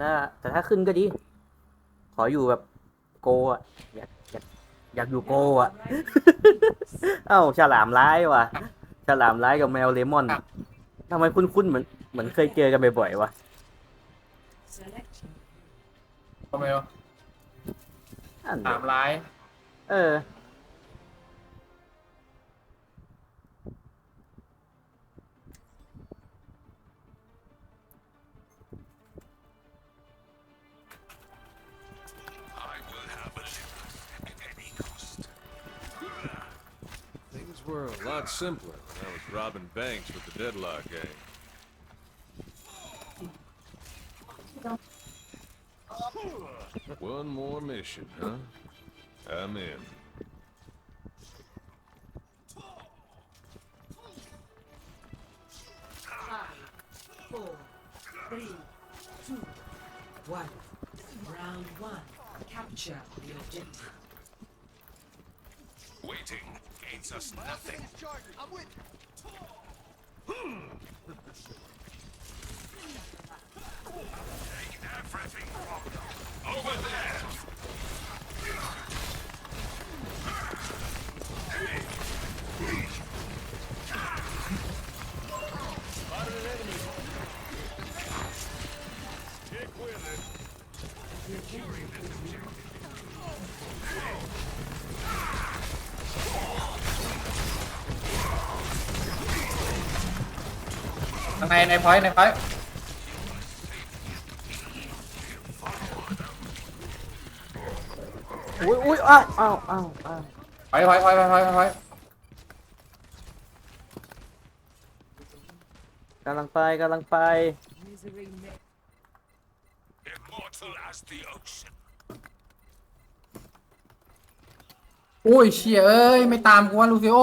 ถ้าแต่ถ้าขึ้นก็ดี ขออยู่แบบโกอะอยากอยากอยากอยู่โกอะ เอ้าฉลามร้ายว่ะ ฉลามร้ายกับแมวเลมอนทำไมคุ้นๆเหมือนเหมือนเคยเจอกันบ่อยๆวะทำไมวะอันสามร้าย เออ lot simpler when I was robbing banks with the Deadlock gang. One more mission, huh? I'm in. four, three, two, one. Round one. Capture the objective. Waiting gains us nothing. Take everything from them. Over there! างในในพอยต์ในพอยต์อุ้ยอุ้ยอ้าวอ้าวอ้าวอ้าวพอยต์พอยต์พอยต์พอยต์พอยต์กำลังไปกำลังไป Misery may immortal as the ocean. โอ้ยเชี่ยเอ้ยไม่ตามกูว่าลูซิโอ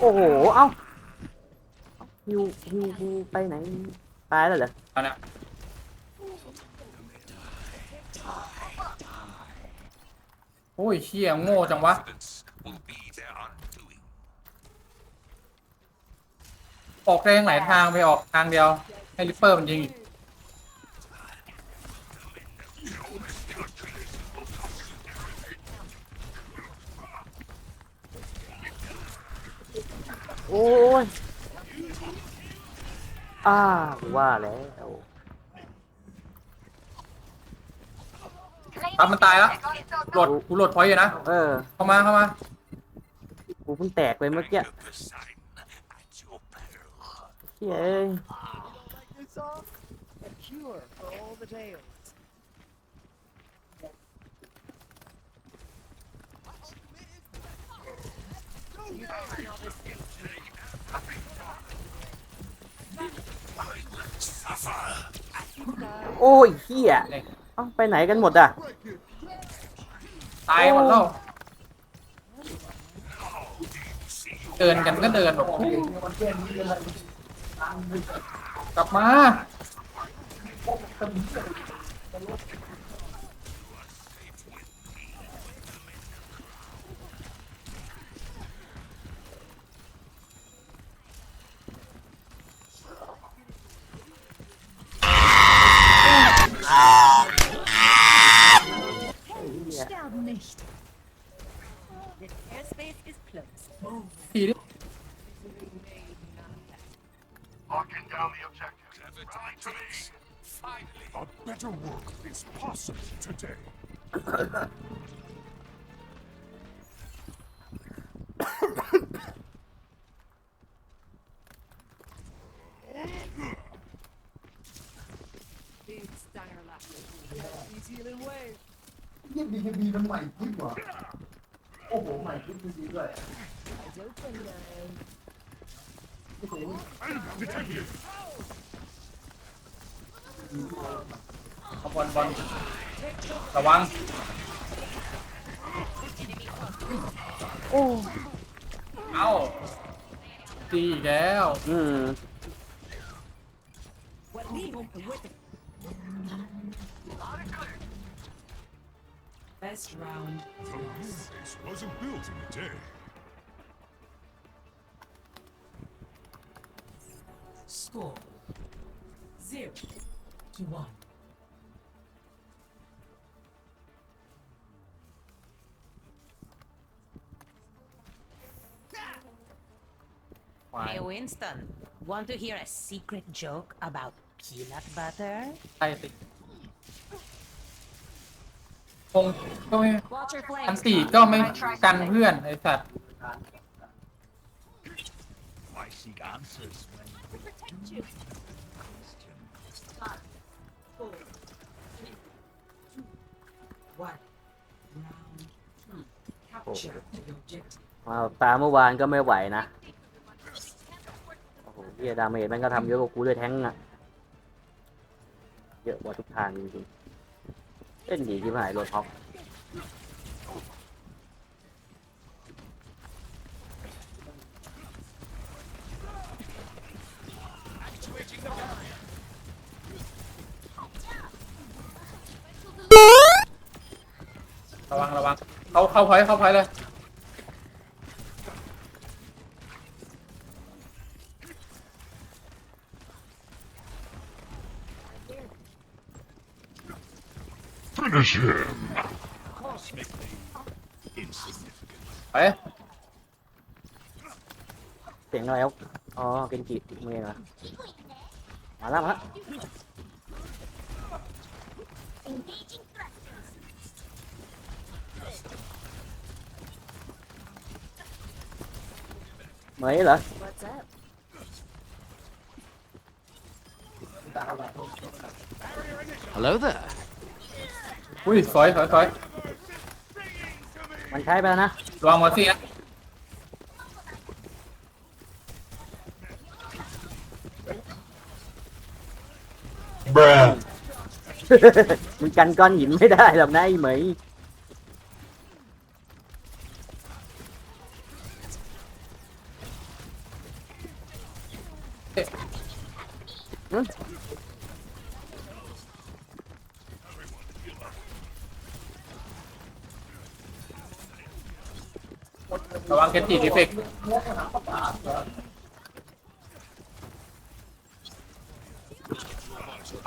โอ้โห เอ้าฮิวฮิวฮิวไปไหน ตายแล้วเหรอเอาเนี่ยโอ้ยเชี่ยโง่จังวะ will be their undoing. ออกได้ทั้งหลายทางไปออกทางเดียว ให้ริปเปอร์มันยิงอีก อ้ยอ้าว่าแล้วปั๊บมันตายแล้วโหลดกูโหลดพอยต์อยู่นะ เออเข้ามาเข้ามา กูเพิ่งแตกไปเมื่อกี้ Look the sign at your peril. เฮ้ยเอ้ย It's all a cure for all the tales. โอ้ยเฮียเอ้าไปไหนกันหมดอะ ตายหมดแล้วเดินกันก็เดินแบบกลับมา objective. Right to me. Finally. A better world is possible today. Big Steiner laughter. He's healing waves. ยี่บีบีมันใหม่คลิปเหรอโอ้โหใหม่คลิปจริงๆด้วย Eyes open, guys. ขบวนบอลระวัง โอ้เอ้าดีอีกแล้วอืม Best round. The place wasn't built in a day. Score zero to one. ควาย Hey Winston, want to hear a secret joke about peanut butter? ใช่สิคงก็ไม่ Watch your อัน flanks. สี่ก็ไม่กันเพื่อนไอ้สัตว์ I seek answers when เอ้าวตาเมื่อวานก็ไม่ไหวนะ โอ้โหเฮียดาเมจแม่งก็ทำเยอะกว่ากูด้วยแท้งอะ เยอะกว่าทุกทางจริงๆเล่นดีที่หายโรท็อป ระวังระวังเขาเข้าพอยต์เข้าพอยต์เลยไปเสียงอะไรวอ๋อเกนจิมึงเอเหรอมาแล้วมาแล้วเ mấy là? Hello there. Ui khỏi khỏi khỏi mình thấy bên á. Đoàn một phía mình canh con nhìn mấy đai làm nay mày. ไปแล้วนะระวังหมดสินะมึงกันก้อนหินไม่ได้หรอกนะไอ้เหมยระวังเก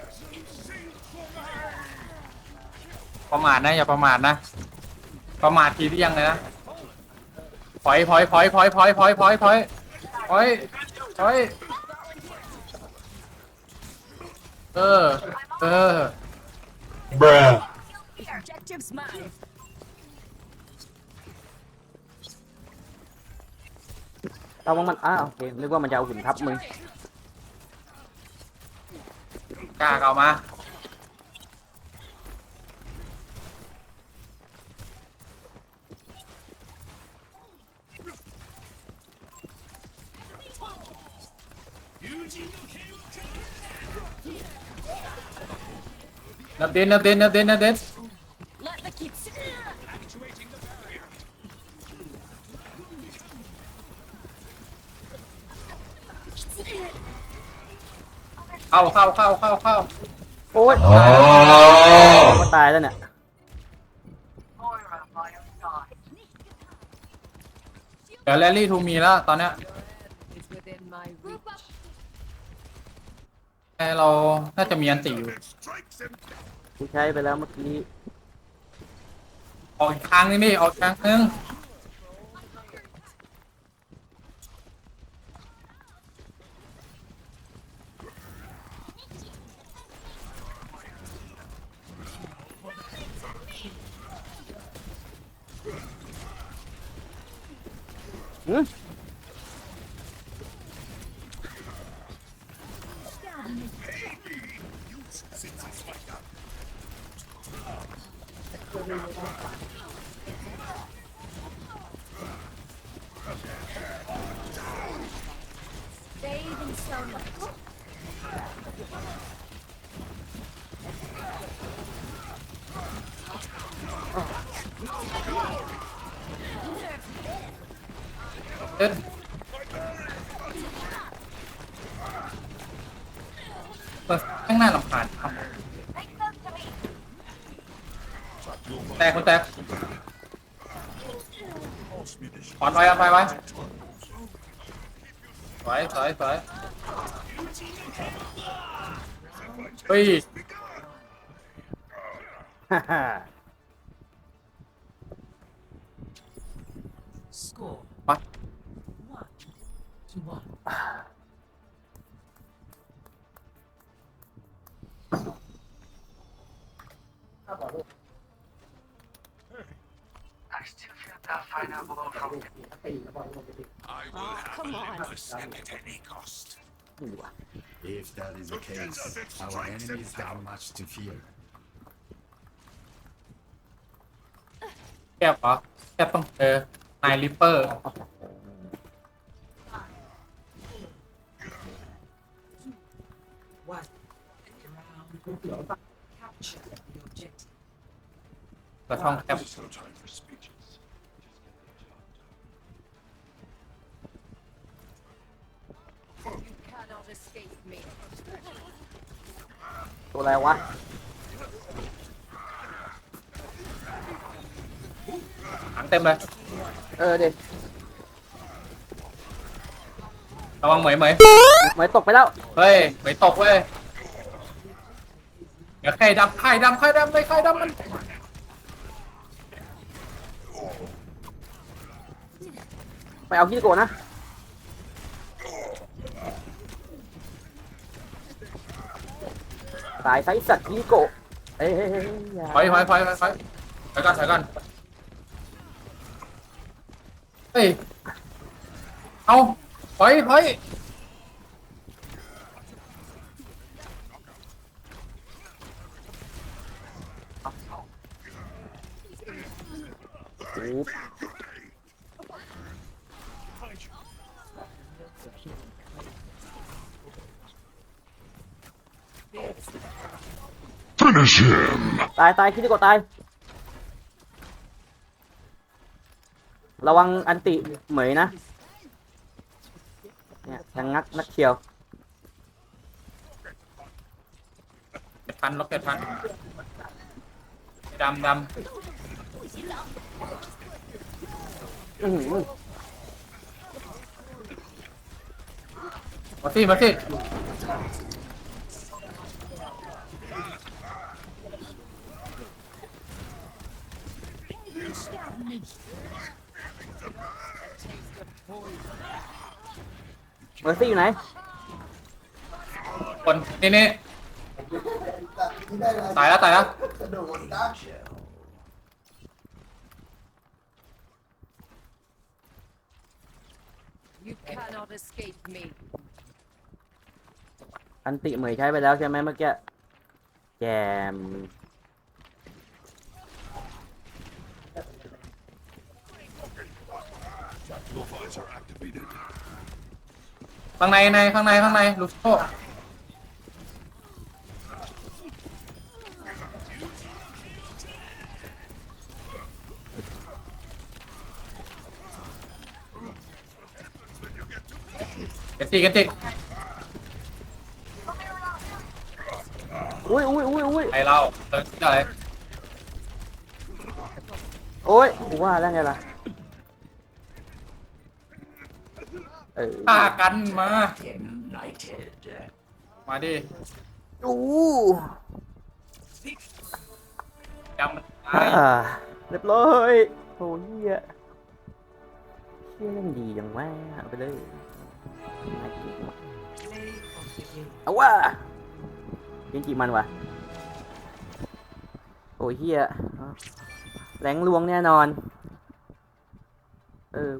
นจิดีเฟกต์เอ้าประมาทนะอย่าประมาทนะ ประมาททีที่ยังเลยนะพอยพอยพอยพอยพอยพอยพอยพอยพอยพอยเออ เออ Objective's mine. ราว่ามัน อ้าวโอเคนึกว่ามันจะเอาหุ่นทับมึง กล้าเอามา นับเดนนับเดนนับเดนนับเดน Let the kids. เข้าเข้าเข้าเข้าเข้าโอ๊ยก็ตายแล้วเนี่ยเดี๋ยวแรลลี่ทูมีแล้วตอนเนี้ย Is within my reach. แต่เราน่าจะมีอันติอยู่ Strikes him กูใช้ไปแล้วเมื่อกี้ออกอีกทางนึงดิออกทางนึง うん。 เต้นเปิดข้างหน้าลำพานครับแตกคนแตกถอนไว้เอาไว้ไว้สวยสวยสวยเฮ้ยฮ่าฮ่า Score. What? One to one. I still feel that fine envelope from I will Oh, have come a on. limitless at any cost. If that is the Look at case, us, it our strikes enemies and have much to fear. แคบเหรอแคบต้องเจอนายริปเปอร์ กระช่องแคบ There's no time for speeches. You cannot escape me. ตัวอะไรวะถังเต็มเลย เออเด็กระวังเหมยเหมยเหมยตกไปแล้ว เฮ้ยเหมยตกเว้ย เดี๋ยวไข่ดำไข่ดำไข่ดำเลยไข่ดำมันไปเอาคิริโกะนะตายไซสัตว์คิริโกะเอ้ยเฮ้ยเฮ้ยอย่าถอยถอยถอยถอยถอยถอยก่อนถอยก่อนเฮ้ยเอาถอยถอย Finish him! ตายตายคิริโกะตาย ระวังอันติเหมยนะ เนี่ยทางงักนักเชียวเจ็ดพันลบเจ็ดพันดำดอื้อหือำมาสิมาสิ เมอร์ซี่อยู่ไหนคนนี่นี่ตายแล้วตายแล้วกระโดดดักเชียว You cannot escape me. อันติเหมยใช้ไปแล้วใช่ไหมเมื่อกี้แจม ข้างในในข้างในข้างในลูกโซ่เกตติเกตติอุ้ยอุ้ยอุ้ยอุ้ยไอเราเอออะไรโอ้ยกูว่าแล้วไงล่ะ เออ ฆ่ากันมา มาดิอู้จำมันตาอ่ายเรียบร้อยโอ้ยเหี้ยเชี่ยเล่นดีจังวะเอาไปเลยน่ากิน Play of the game. เอาว่ายิงกี่มันวะโอ้ยเฮียแหลงลวงแน่นอน เออ